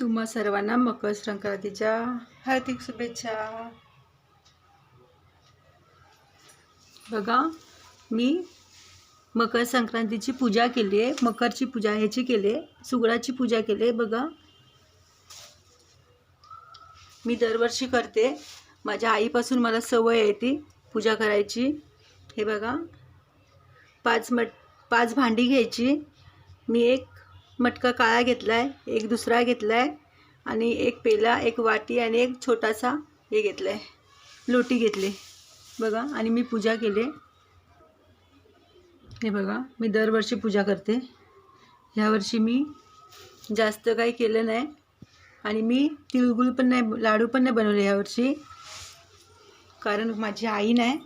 तुम्हा सर्वांना मकर संक्रांतीच्या हार्दिक शुभेच्छा. बघा मी मकर संक्रांतीची पूजा केली आहे मकरची पूजा ह्याची केली आहे सुगडाची पूजा केली आहे बघा. मी दरवर्षी करते. माझ्या आईपासून मला सवय आहे ती पूजा करायची. हे बघा पाच मट पाच भांडी घ्यायची. मी एक मटका काळा घेतला आहे एक दुसरा घेतला आहे आणि एक पेला एक वाटी आणि एक छोटासा हे घेतला आहे लोटी घेतली. बघा आणि मी पूजा केली. हे बघा मी दरवर्षी पूजा करते. ह्यावर्षी मी जास्त काही केलं नाही. आणि मी तिळगुळ पण नाही लाडू पण नाही बनवले ह्यावर्षी. कारण माझी आई नाही.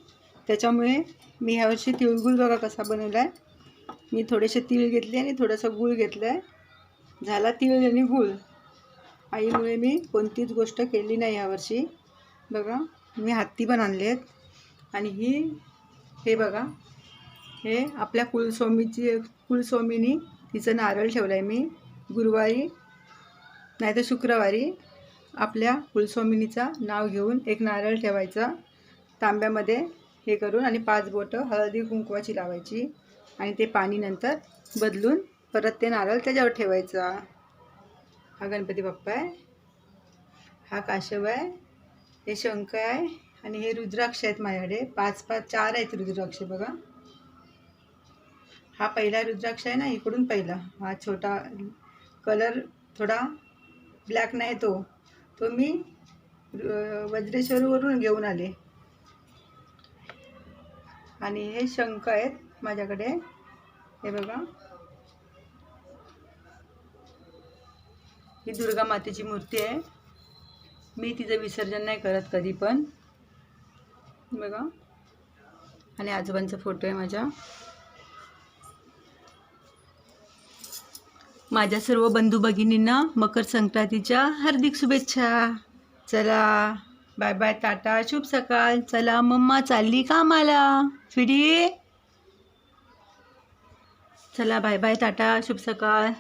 त्याच्यामुळे मी ह्यावर्षी तिळगुळ बघा कसा बनवला आहे मी थोडेसे तीळ घेतले आणि थोडासा गूळ घेतला आहे झाला तीळ आणि गूळ. आईमुळे मी कोणतीच गोष्ट केली नाही यावर्षी. बघा मी हत्ती पण आणले आहेत. आणि ही हे बघा हे आपल्या कुलस्वामीची कुलस्वामीनी तिचं नारळ ठेवलं आहे मी गुरुवारी नाही तर शुक्रवारी आपल्या कुलस्वामिनीचा नाव घेऊन एक नारळ ठेवायचा. तांब्यामध्ये हे करून आणि पाच बोटं हळदी कुंकवाची लावायची. आणि ते पाणी नंतर बदलून परत ते नारळ त्याच्यावर ठेवायचा. हा गणपती बाप्पा आहे. हा काशव आहे. हे शंख आहे. आणि हे रुद्राक्ष आहेत माझ्याकडे. पाच पाच चार आहेत रुद्राक्ष बघा. हा पहिला रुद्राक्ष आहे ना इकडून पहिला. हा छोटा कलर थोडा ब्लॅक नाही तो. तो मी वज्रेश्वरवरून घेऊन आले. आणि हे शंख आहेत. माझ्याकडे हे बघा. ही दुर्गा मातेची मूर्ती आहे. मी तिचं विसर्जन नाही करत कधी पण. बघा. आणि आजोबांचा फोटो आहे माझ्या. माझ्या सर्व बंधू भगिनींना मकर संक्रांतीच्या हार्दिक शुभेच्छा. चला. Bye bye tata. शुभ सकाळ. चला मम्मा चालली कामाला. फिडी चला बाय बाय टाटा शुभ सकाळ.